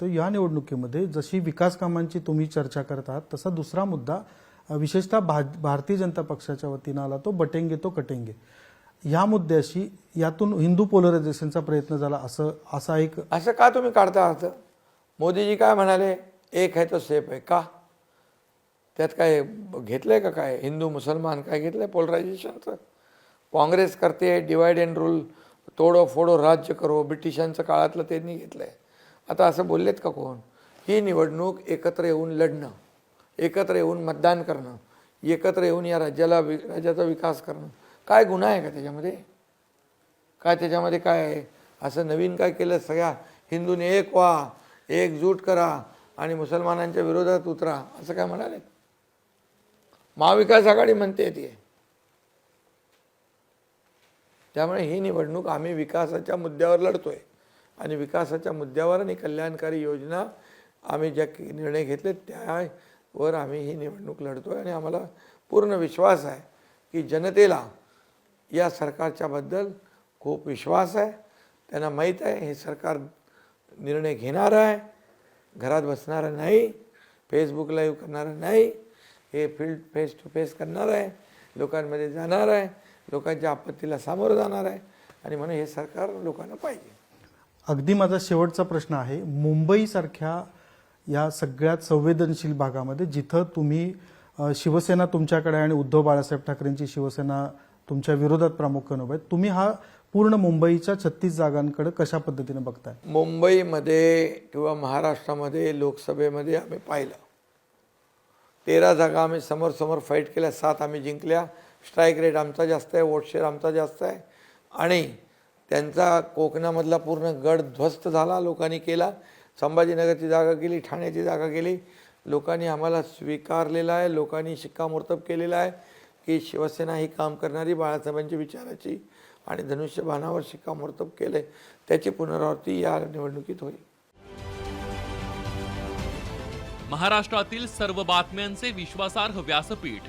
तर या निवडणुकीमध्ये जशी विकास कामांची तुम्ही चर्चा करत आहात तसा दुसरा मुद्दा विशेषतः भा भारतीय जनता पक्षाच्या वतीनं आला तो बटेंगे तो कटेंगे. या मुद्द्याशी यातून हिंदू पोलरायझेशनचा प्रयत्न झाला असं असा एक असं का तुम्ही काढता अर्थ मोदीजी काय म्हणाले? एक आहे तो सेफ आहे. का? त्यात काय घेतलंय का काय? हिंदू मुसलमान काय घेतलंय पोलरायझेशनचं? काँग्रेस करते डिवाइड अँड रूल तोडो फोडो राज्य करो ब्रिटिशांचं काळातलं त्यांनी घेतलंय. आता असं बोललेत का कोण? ही निवडणूक एकत्र येऊन लढणं एकत्र येऊन मतदान करणं एकत्र येऊन या राज्याला वि राज्याचा विकास करणं काय गुन्हा आहे का त्याच्यामध्ये? काय त्याच्यामध्ये काय आहे? असं नवीन काय केलं? सगळ्या हिंदूने एक व्हा एकजूट करा आणि मुसलमानांच्या विरोधात उतरा असं काय म्हणाले? महाविकास आघाडी म्हणते ती. त्यामुळे ही निवडणूक आम्ही विकासाच्या मुद्द्यावर लढतोय. आणि विकासाच्या मुद्द्यावर आणि कल्याणकारी योजना आम्ही ज्या निर्णय घेतले त्यावर आम्ही ही निवडणूक लढतो आहे आणि आम्हाला पूर्ण विश्वास आहे की जनतेला या सरकारच्याबद्दल खूप विश्वास आहे. त्यांना माहीत आहे हे सरकार निर्णय घेणार आहे. घरात बसणारं नाही फेसबुक लाईव्ह करणारं नाही हे फील्ड फेस टू फेस करणार आहे लोकांमध्ये जाणार आहे लोकांच्या आपत्तीला सामोरं जाणार आहे आणि म्हणून हे सरकार लोकांना पाहिजे. अगदी माझा शेवटचा प्रश्न आहे. मुंबईसारख्या या सगळ्यात संवेदनशील भागामध्ये जिथं तुम्ही शिवसेना तुमच्याकडे आणि उद्धव बाळासाहेब ठाकरेंची शिवसेना तुमच्या विरोधात प्रामुख्याने उभे तुम्ही हा पूर्ण मुंबईच्या छत्तीस जागांकडे कशा पद्धतीने बघताय? मुंबईमध्ये किंवा महाराष्ट्रामध्ये लोकसभेमध्ये आम्ही पाहिलं. तेरा जागा आम्ही समोर समोर फाईट केल्या सात आम्ही जिंकल्या. स्ट्राईक रेट आमचा जास्त आहे वोट शेअर आमचा जास्त आहे. आणि त्यांचा कोकणामधला पूर्ण गड ध्वस्त झाला लोकांनी केला. संभाजीनगरची जागा केली ठाण्याची जागा गेली लोकांनी आम्हाला स्वीकारलेला आहे लोकांनी शिक्कामोर्तब केलेला आहे की शिवसेना ही काम करणारी बाळासाहेबांची विचाराची आणि धनुष्यबाणावर शिक्कामोर्तब केले त्याची पुनरावृत्ती या निवडणुकीत होईल. महाराष्ट्रातील सर्व बातम्यांचे विश्वासार्ह व्यासपीठ